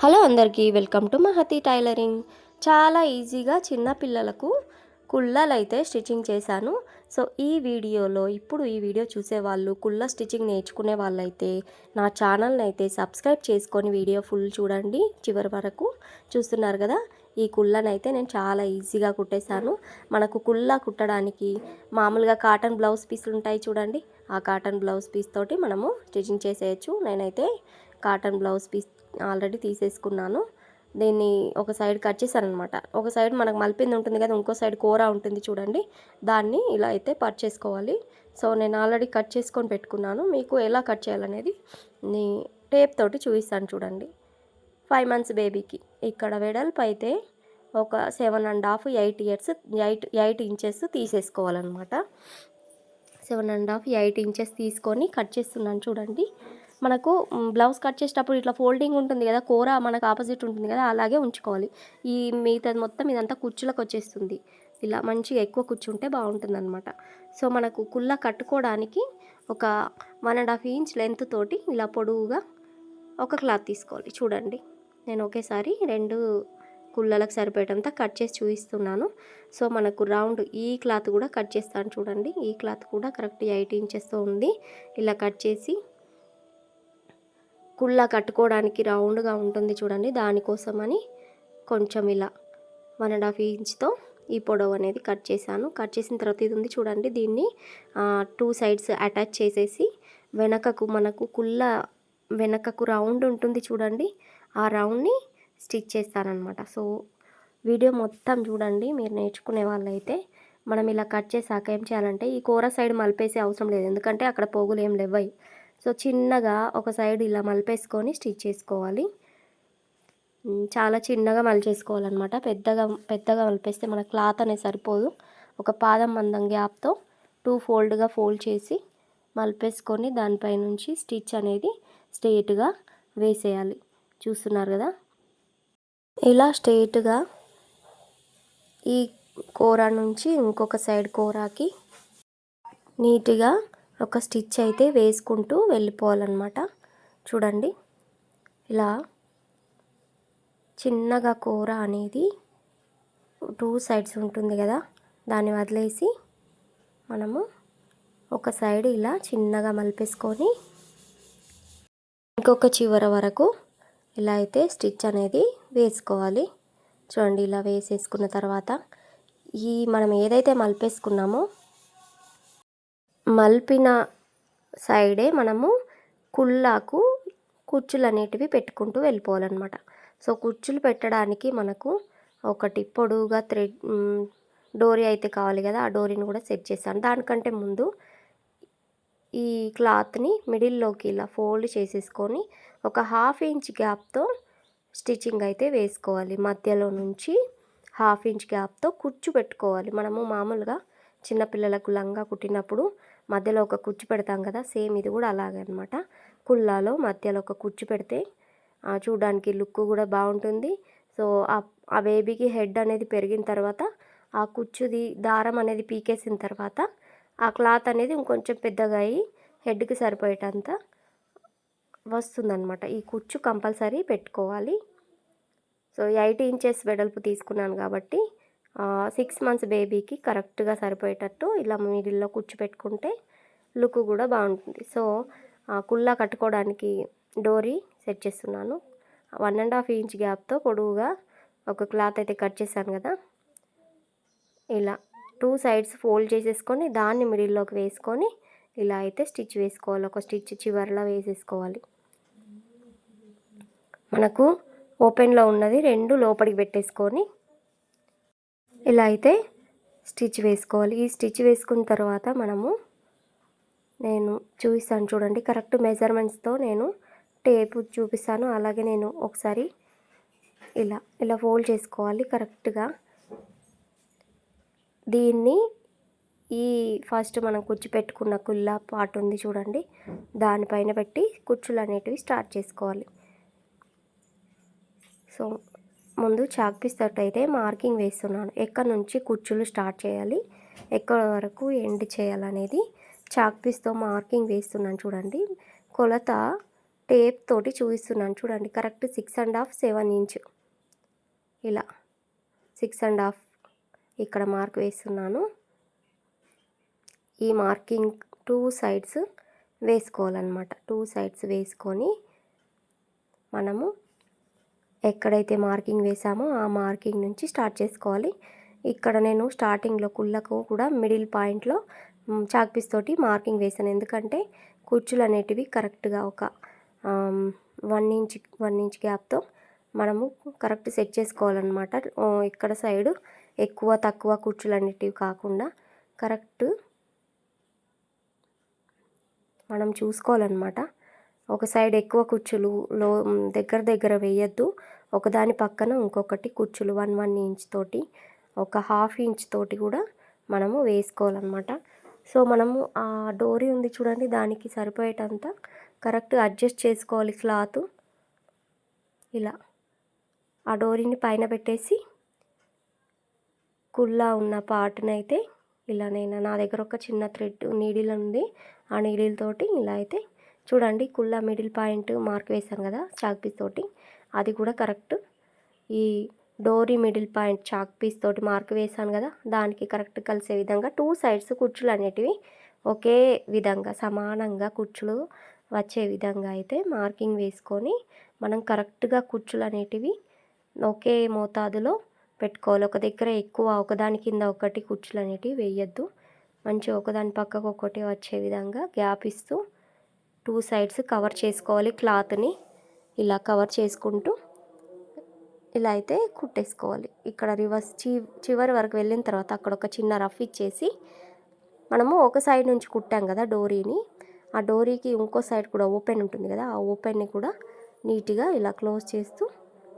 Hello అందరికీ welcome to Mahathi tailoring. చాలా ఈజీగా చిన్న పిల్లలకు కుళ్ళలు అయితే స్టిచ్చింగ్ చేశాను. సో ఈ వీడియోలో ఇప్పుడు ఈ వీడియో చూసే వాళ్ళు కుళ్ళ స్టిచ్చింగ్ నేర్చుకునే వాళ్ళైతే నా ఛానల్ని అయితే సబ్స్క్రైబ్ చేసుకొని వీడియో ఫుల్ చూడండి. చివరి వరకు చూస్తున్నారు కదా ఈ కుళ్ళని అయితే నేను చాలా ఈజీగా కుట్టేశాను. మనకు కుళ్ళ కుట్టడానికి మామూలుగా కాటన్ బ్లౌజ్ పీసులు ఉంటాయి చూడండి. ఆ కాటన్ బ్లౌజ్ పీస్ తోటి మనము స్టిచ్చింగ్ చేసేయచ్చు. నేనైతే కాటన్ బ్లౌజ్ పీస్ ఆల్రెడీ తీసేసుకున్నాను. దీన్ని ఒక సైడ్ కట్ చేశాను అనమాట ఒక సైడ్ మనకు మలిపింది ఉంటుంది కదా ఇంకో సైడ్ కూర ఉంటుంది చూడండి. దాన్ని ఇలా అయితే కట్ చేసుకోవాలి. సో నేను ఆల్రెడీ కట్ చేసుకొని పెట్టుకున్నాను. మీకు ఎలా కట్ చేయాలనేది నీ టేప్ తోటి చూపిస్తాను చూడండి. ఫైవ్ మంత్స్ బేబీకి. ఇక్కడ వెడల్పు అయితే ఒక seven and half eight years eight eight inches తీసేసుకోవాలన్నమాట. Seven and half eight inches తీసుకొని కట్ చేస్తున్నాను చూడండి. మనకు బ్లౌజ్ కట్ చేసేటప్పుడు ఇట్లా ఫోల్డింగ్ ఉంటుంది కదా కూర మనకు ఆపోజిట్ ఉంటుంది కదా అలాగే ఉంచుకోవాలి. ఈ మిగతాది మొత్తం ఇదంతా కుర్చీలకు వచ్చేస్తుంది. ఇలా మంచిగా ఎక్కువ కూర్చుంటే బాగుంటుంది అనమాట సో మనకు కుల్ల కట్టుకోవడానికి ఒక one and half inch length తోటి ఇలా పొడవుగా ఒక క్లాత్ తీసుకోవాలి. చూడండి నేను ఒకేసారి రెండు కుళ్ళలకు సరిపోయేటంతా కట్ చేసి చూపిస్తున్నాను. సో మనకు రౌండ్ ఈ క్లాత్ కూడా కట్ చేస్తాను చూడండి. ఈ క్లాత్ కూడా కరెక్ట్ ఎయిట్ ఇంచెస్తో ఉంది. ఇలా కట్ చేసి కుళ్ళ కట్టుకోవడానికి రౌండ్గా ఉంటుంది చూడండి దానికోసమని కొంచెం ఇలా వన్ అండ్ హాఫ్ ఇంచ్తో ఈ పొడవు అనేది కట్ చేశాను. కట్ చేసిన తర్వాత ఇది ఉంది చూడండి దీన్ని టూ సైడ్స్ అటాచ్ చేసేసి వెనకకు మనకు కుళ్ళ వెనకకు రౌండ్ ఉంటుంది చూడండి ఆ రౌండ్ని స్టిచ్ చేస్తానమాట సో వీడియో మొత్తం చూడండి మీరు నేర్చుకునే వాళ్ళైతే మనం ఇలా కట్ చేసాక ఏం చేయాలంటే ఈ కూర సైడ్ మలిపేసే అవసరం లేదు. ఎందుకంటే అక్కడ పోగులు ఏం లేవయి సో చిన్నగా ఒక సైడ్ ఇలా మలిపేసుకొని స్టిచ్ చేసుకోవాలి. చాలా చిన్నగా మలిచేసుకోవాలన్నమాట. పెద్దగా పెద్దగా మలిపేస్తే మన క్లాత్ అనేది సరిపోదు. ఒక పాదం మందం గ్యాప్తో టూ ఫోల్డ్గా ఫోల్డ్ చేసి మలిపేసుకొని దానిపై నుంచి స్టిచ్ అనేది స్ట్రేట్గా వేసేయాలి. చూస్తున్నారు కదా? ఇలా స్ట్రేట్గా ఈ కూర నుంచి ఇంకొక సైడ్ కూరకి నీట్గా ఒక స్టిచ్ అయితే వేసుకుంటూ వెళ్ళిపోవాలన్నమాట. చూడండి. ఇలా చిన్నగా కూర అనేది టూ సైడ్స్ ఉంటుంది కదా. దాన్ని వదిలేసి మనము ఒక సైడ్ ఇలా చిన్నగా మలిపేసుకొని ఇంకొక చివర వరకు ఇలా అయితే స్టిచ్ అనేది వేసుకోవాలి. చూడండి ఇలా వేసేసుకున్న తర్వాత ఈ మనం ఏదైతే మలిపేసుకున్నామో మలిపిన సైడే మనము కుళ్ళాకు కుచ్చులు అనేటివి పెట్టుకుంటూ వెళ్ళిపోవాలన్నమాట. సో కుచ్చులు పెట్టడానికి మనకు ఒకటి పొడువుగా థ్రెడ్ డోరీ అయితే కావాలి కదా ఆ డోరీని కూడా సెట్ చేశాను దానికంటే ముందు ఈ క్లాత్ని మిడిల్లోకి ఇలా ఫోల్డ్ చేసేసుకొని ఒక హాఫ్ ఇంచ్ గ్యాప్తో స్టిచ్చింగ్ అయితే వేసుకోవాలి. మధ్యలో నుంచి హాఫ్ ఇంచ్ గ్యాప్తో కుచ్చు పెట్టుకోవాలి. మనము మామూలుగా చిన్నపిల్లలకు లంగా కుట్టినప్పుడు మధ్యలో ఒక కుచ్చు పెడతాం కదా సేమ్ ఇది కూడా అలాగే అనమాట కుల్లాలో మధ్యలో ఒక కుచ్చు పెడితే చూడడానికి లుక్ కూడా బాగుంటుంది. సో ఆ బేబీకి హెడ్ అనేది పెరిగిన తర్వాత ఆ కుచ్చుది దారం అనేది పీకేసిన తర్వాత ఆ క్లాత్ అనేది ఇంకొంచెం పెద్దగా అయ్యి హెడ్కి సరిపోయేటంత వస్తుందన్నమాట. ఈ కుచ్చు కంపల్సరీ పెట్టుకోవాలి. సో ఎయిట్ ఇంచెస్ వెడల్పు తీసుకున్నాను కాబట్టి సిక్స్ మంత్స్ బేబీకి కరెక్ట్గా సరిపోయేటట్టు ఇలా మిడిల్లో కూర్చోపెట్టుకుంటే లుక్ కూడా బాగుంటుంది. సో కుల్లా కట్టుకోవడానికి డోరీ సెట్ చేస్తున్నాను. వన్ అండ్ హాఫ్ ఇంచ్ గ్యాప్తో పొడవుగా ఒక క్లాత్ అయితే కట్ చేశాను కదా. ఇలా టూ సైడ్స్ ఫోల్డ్ చేసేసుకొని దాన్ని మిడిల్లోకి వేసుకొని ఇలా అయితే స్టిచ్ వేసుకోవాలి. ఒక స్టిచ్ చివరిలో వేసేసుకోవాలి. మనకు ఓపెన్లో ఉన్నది రెండు లోపలికి పెట్టేసుకొని ఇలా అయితే స్టిచ్ వేసుకోవాలి. ఈ స్టిచ్ వేసుకున్న తర్వాత మనము నేను చూపిస్తాను చూడండి. కరెక్ట్ మెజర్మెంట్స్తో నేను టేపు చూపిస్తాను. అలాగే నేను ఒకసారి ఇలా ఇలా ఫోల్డ్ చేసుకోవాలి కరెక్ట్గా. దీన్ని ఈ ఫస్ట్ మనం కుచ్చు పెట్టుకున్న కుల్ల పార్ట్ ఉంది చూడండి. దానిపైన పెట్టి కుచ్చులు అనేటివి స్టార్ట్ చేసుకోవాలి. సో ముందు చాక్ పీస్ తోటి అయితే మార్కింగ్ వేస్తున్నాను. ఎక్కడి నుంచి కుర్చీలు స్టార్ట్ చేయాలి? ఎక్కడ వరకు ఎండ్ చేయాలనేది చాక్ పీస్తో మార్కింగ్ వేస్తున్నాను చూడండి. కొలత టేప్ తోటి చూపిస్తున్నాను చూడండి. Correct six and half seven inch. ఇలా సిక్స్ అండ్ హాఫ్ ఇక్కడ మార్క్ వేస్తున్నాను. ఈ మార్కింగ్ టూ సైడ్స్ వేసుకోవాలన్నమాట. టూ సైడ్స్ వేసుకొని మనము ఎక్కడైతే మార్కింగ్ వేసామో ఆ మార్కింగ్ నుంచి స్టార్ట్ చేసుకోవాలి. ఇక్కడ నేను స్టార్టింగ్లో కుళ్ళకు కూడా మిడిల్ పాయింట్లో చాక్పీస్ తోటి మార్కింగ్ వేసాను ఎందుకంటే కుర్చీలు అనేటివి కరెక్ట్గా ఒక వన్ ఇంచ్ వన్ ఇంచ్ గ్యాప్తో మనము కరెక్ట్ సెట్ చేసుకోవాలన్నమాట. ఇక్కడ సైడు ఎక్కువ తక్కువ కుర్చీలు అనేటివి కాకుండా కరెక్ట్ మనం చూసుకోవాలన్నమాట. ఒక సైడ్ ఎక్కువ కుర్చీలు లో దగ్గర దగ్గర వేయద్దు. ఒకదాని పక్కన ఇంకొకటి కుర్చీలు వన్ వన్ ఇంచ్ తోటి ఒక హాఫ్ ఇంచ్ తోటి కూడా మనము వేసుకోవాలన్నమాట. సో మనము ఆ డోరీ ఉంది చూడండి దానికి సరిపోయేటంత కరెక్ట్ అడ్జస్ట్ చేసుకోవాలి క్లాత్. ఇలా. ఆ డోరీని పైన పెట్టేసి కుల్లా ఉన్న పార్ట్నైతే ఇలా నేను నా దగ్గర ఒక చిన్న థ్రెడ్ నీడిల్ ఉంది. ఆ నీడిల్ తోటి ఇలా అయితే చూడండి కుళ్ళ మిడిల్ పాయింట్ మార్క్ వేసాం కదా చాక్ పీస్ తోటి. అది కూడా కరెక్ట్. ఈ డోరీ మిడిల్ పాయింట్ చాక్ పీస్ తోటి మార్క్ వేసాను కదా దానికి కరెక్ట్ కలిసే విధంగా టూ సైడ్స్ కుర్చీలు అనేటివి ఒకే విధంగా సమానంగా కుర్చీలు వచ్చే విధంగా అయితే మార్కింగ్ వేసుకొని మనం కరెక్ట్గా కుర్చీలు అనేటివి ఒకే మోతాదులో పెట్టుకోవాలి. ఒక దగ్గర ఎక్కువ ఒకదాని కింద ఒకటి కుర్చీలు అనేటివి వేయద్దు. మంచిగా ఒకదాని పక్కకు ఒకటి వచ్చే విధంగా గ్యాప్ ఇస్తూ టూ సైడ్స్ కవర్ చేసుకోవాలి క్లాత్ని. ఇలా కవర్ చేసుకుంటూ ఇలా అయితే కుట్టేసుకోవాలి. ఇక్కడ రివర్స్ చి చివరి వరకు వెళ్ళిన తర్వాత అక్కడ ఒక చిన్న రఫ్ ఇచ్చేసి మనము ఒక సైడ్ నుంచి కుట్టాం కదా డోరీని. ఆ డోరీకి ఇంకో సైడ్ కూడా ఓపెన్ ఉంటుంది కదా ఆ ఓపెన్ని కూడా నీట్గా ఇలా క్లోజ్ చేస్తూ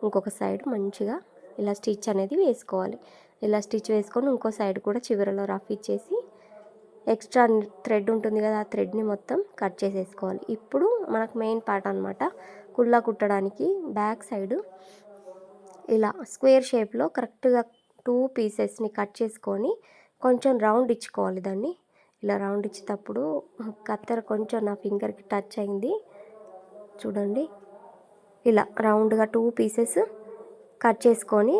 ఇంకొక సైడ్ మంచిగా ఇలా స్టిచ్ అనేది వేసుకోవాలి. ఇలా స్టిచ్ వేసుకొని ఇంకో సైడ్ కూడా చివరిలో రఫ్ ఇచ్చేసి ఎక్స్ట్రా థ్రెడ్ ఉంటుంది కదా ఆ థ్రెడ్ని మొత్తం కట్ చేసేసుకోవాలి. ఇప్పుడు మనకు మెయిన్ పార్ట్ అనమాట కుళ్ళ కుట్టడానికి బ్యాక్ సైడ్ ఇలా స్క్వేర్ షేప్లో కరెక్ట్గా టూ పీసెస్ని కట్ చేసుకొని కొంచెం రౌండ్ ఇచ్చుకోవాలి దాన్ని. ఇలా రౌండ్ ఇచ్చేటప్పుడు కత్తెర కొంచెం నా ఫింగర్కి టచ్ అయింది. చూడండి ఇలా రౌండ్గా టూ పీసెస్ కట్ చేసుకొని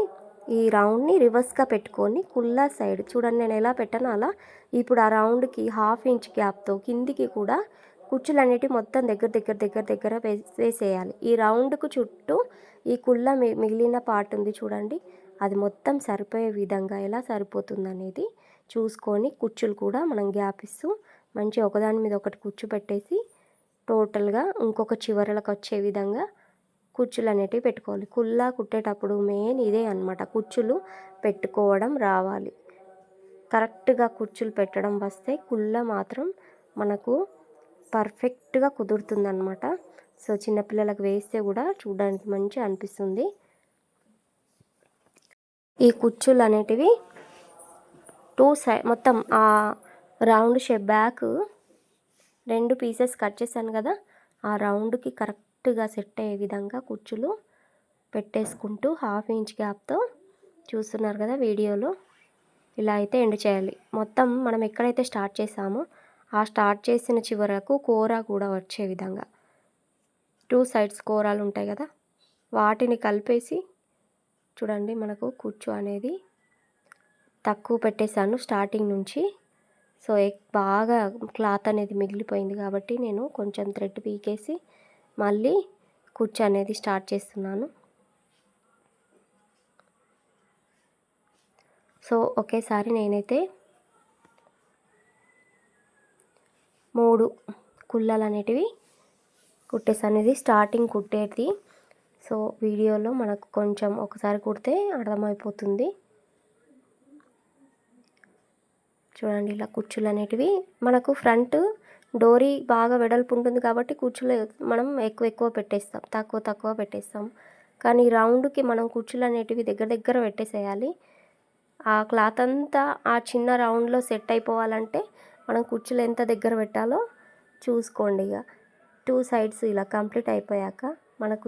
ఈ రౌండ్ని రివర్స్గా పెట్టుకొని కుల్లా సైడ్ చూడండి నేను ఎలా పెట్టానో అలా. ఇప్పుడు ఆ రౌండ్కి హాఫ్ ఇంచ్ గ్యాప్తో కిందికి కూడా కుచ్చులు అనేటివి మొత్తం దగ్గర దగ్గర దగ్గర దగ్గర వేసేయాలి. ఈ రౌండ్కు చుట్టూ ఈ కుళ్ళ మిగిలిన పార్ట్ ఉంది చూడండి. అది మొత్తం సరిపోయే విధంగా ఎలా సరిపోతుంది అనేది చూసుకొని కుచ్చులు కూడా మనం గ్యాప్ ఇస్తూ మంచి ఒకదాని మీద ఒకటి కుచ్చు పెట్టేసి టోటల్గా ఇంకొక చివరలకు వచ్చే విధంగా కుచ్చులు అనేటివి పెట్టుకోవాలి. కుల్లా కుట్టేటప్పుడు మెయిన్ ఇదే అనమాట కుచ్చులు పెట్టుకోవడం రావాలి. కరెక్ట్గా కుచ్చులు పెట్టడం వస్తే కుల్ల మాత్రం మనకు పర్ఫెక్ట్గా కుదురుతుందన్నమాట. సో చిన్నపిల్లలకు వేస్తే కూడా చూడడానికి మంచి అనిపిస్తుంది. ఈ కుచ్చులు అనేటివి టూ సై మొత్తం ఆ రౌండ్ షేప్ బ్యాక్ రెండు పీసెస్ కట్ చేశాను కదా ఆ రౌండ్కి కరెక్ట్ కరెక్ట్గా సెట్ అయ్యే విధంగా కుచ్చులు పెట్టేసుకుంటూ హాఫ్ ఇంచ్ గ్యాప్తో చూస్తున్నారు కదా వీడియోలో. ఇలా అయితే ఎండ్ చేయాలి. మొత్తం మనం ఎక్కడైతే స్టార్ట్ చేసామో ఆ స్టార్ట్ చేసిన చివరకు కూర కూడా వచ్చే విధంగా. టూ సైడ్స్ కూరలు ఉంటాయి కదా వాటిని కలిపేసి చూడండి మనకు కూర్చో అనేది తక్కువ పెట్టేశాను స్టార్టింగ్ నుంచి. సో బాగా క్లాత్ అనేది మిగిలిపోయింది కాబట్టి నేను కొంచెం థ్రెడ్ పీకేసి మళ్ళీ కుర్చీ అనేది స్టార్ట్ చేస్తున్నాను. సో ఒకేసారి నేనైతే మూడు కుళ్ళలు అనేటివి కుట్టేసాను ఇది స్టార్టింగ్ కుట్టేది. సో వీడియోలో మనకు కొంచెం ఒకసారి కుడితే అర్థమైపోతుంది. చూడండి ఇలా కుర్చీలు అనేటివి మనకు ఫ్రంట్ డోరీ బాగా వెడల్పు ఉంటుంది కాబట్టి కుర్చీలు మనం ఎక్కువ ఎక్కువ పెట్టేస్తాం. తక్కువ తక్కువ పెట్టేస్తాం. కానీ రౌండ్కి మనం కుర్చీలు అనేటివి దగ్గర దగ్గర పెట్టేసేయాలి. ఆ క్లాత్ అంతా ఆ చిన్న రౌండ్లో సెట్ అయిపోవాలంటే మనం కుర్చీలు ఎంత దగ్గర పెట్టాలో చూసుకోండి ఇక టూ సైడ్స్ ఇలా కంప్లీట్ అయిపోయాక మనకు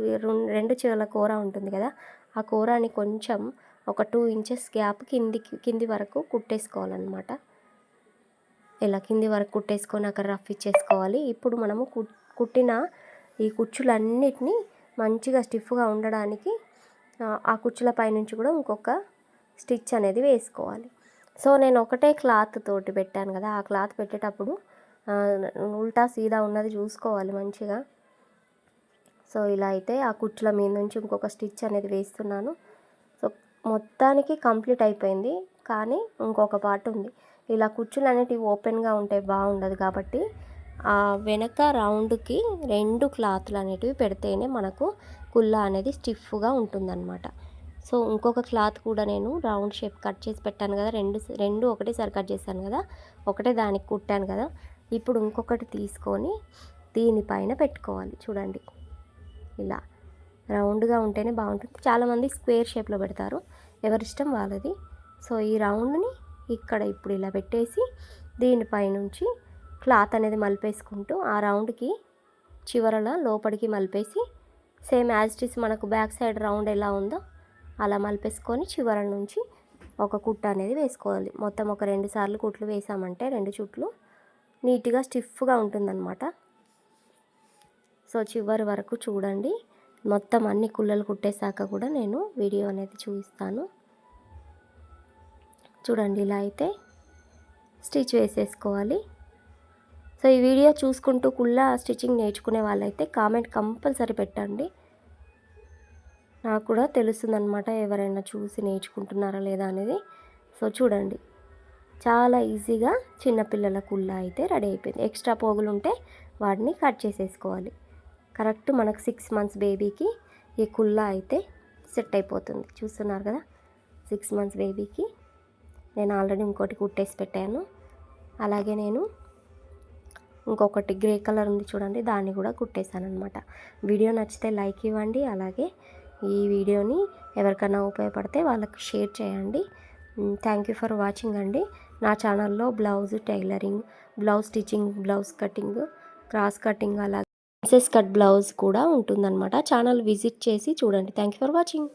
రెండు చివరల కూర ఉంటుంది కదా ఆ కూరని కొంచెం ఒక టూ ఇంచెస్ గ్యాప్ కిందికి కింది వరకు కుట్టేసుకోవాలన్నమాట. ఇలా కింది వరకు కుట్టేసుకొని అక్కడ రఫ్ ఇచ్చేసుకోవాలి. ఇప్పుడు మనము కుట్టిన ఈ కుచ్చులన్నిటినీ మంచిగా స్టిఫ్గా ఉండడానికి ఆ, కుచ్చుల పైనుంచి కూడా ఇంకొక స్టిచ్ అనేది వేసుకోవాలి. సో నేను ఒకటే క్లాత్ తోటి పెట్టాను కదా ఆ క్లాత్ పెట్టేటప్పుడు ఉల్టా సీదా ఉన్నది చూసుకోవాలి మంచిగా. సో ఇలా అయితే ఆ కుచ్చుల మీద నుంచి ఇంకొక స్టిచ్ అనేది వేస్తున్నాను. సో మొత్తానికి కంప్లీట్ అయిపోయింది కానీ ఇంకొక పార్ట్ ఉంది. ఇలా కుర్చీలు అనేటివి ఓపెన్గా ఉంటే బాగుండదు కాబట్టి ఆ వెనక రౌండ్కి రెండు క్లాత్లు అనేటివి పెడితేనే మనకు కుల్ల అనేది స్టిఫ్గా ఉంటుందన్నమాట. సో ఇంకొక క్లాత్ కూడా నేను రౌండ్ షేప్ కట్ చేసి పెట్టాను కదా రెండు రెండు ఒకటేసారి కట్ చేశాను కదా ఒకటే దానికి కుట్టాను కదా ఇప్పుడు ఇంకొకటి తీసుకొని దీనిపైన పెట్టుకోవాలి. చూడండి. ఇలా రౌండ్గా ఉంటేనే బాగుంటుంది. చాలామంది స్క్వేర్ షేప్లో పెడతారు. ఎవరిష్టం వాళ్ళది. సో ఈ రౌండ్ని ఇక్కడ ఇప్పుడు ఇలా పెట్టేసి దీనిపైనుంచి క్లాత్ అనేది మలిపేసుకుంటూ ఆ రౌండ్కి చివరల లోపలికి మలిపేసి సేమ్ యాజ్ ఇట్ ఈస్ మనకు బ్యాక్ సైడ్ రౌండ్ ఎలా ఉందో అలా మలిపేసుకొని చివర నుంచి ఒక కుట్ట అనేది వేసుకోవాలి. మొత్తం ఒక రెండు సార్లు కుట్లు వేసామంటే రెండు చుట్లు నీట్గా స్టిఫ్గా ఉంటుందన్నమాట. సో చివరి వరకు చూడండి. మొత్తం అన్ని కుల్లలు కుట్టేశాక కూడా నేను వీడియో అనేది చూపిస్తాను. చూడండి ఇలా అయితే స్టిచ్ వేసేసుకోవాలి. సో ఈ వీడియో చూసుకుంటూ కుల్ల స్టిచ్చింగ్ నేర్చుకునే వాళ్ళైతే కామెంట్ కంపల్సరీ పెట్టండి. నాకు కూడా తెలుస్తుందన్నమాట ఎవరైనా చూసి నేర్చుకుంటున్నారా లేదా అనేది. సో చూడండి. చాలా ఈజీగా చిన్నపిల్లల కుల్ల అయితే రెడీ అయిపోయింది. ఎక్స్ట్రా పోగులు ఉంటే వాటిని కట్ చేసేసుకోవాలి. కరెక్ట్ మనకు సిక్స్ మంత్స్ బేబీకి ఈ కుల్ల అయితే సెట్ అయిపోతుంది. చూస్తున్నారు కదా? సిక్స్ మంత్స్ బేబీకి నేను ఆల్రెడీ ఇంకోటి కుట్టేసి పెట్టాను. అలాగే నేను ఇంకొకటి గ్రే కలర్ ఉంది చూడండి దాన్ని కూడా కుట్టేశాను అనమాట వీడియో నచ్చితే లైక్ ఇవ్వండి అలాగే ఈ వీడియోని ఎవరికైనా ఉపయోగపడితే వాళ్ళకి షేర్ చేయండి. థ్యాంక్ యూ ఫర్ వాచింగ్ అండి. నా ఛానల్లో blouse tailoring blouse stitching blouse cutting cross cutting అలాగే ప్రిన్సెస్ కట్ బ్లౌజ్ కూడా ఉంటుందన్నమాట. ఛానల్ విజిట్ చేసి చూడండి. Thank you for watching.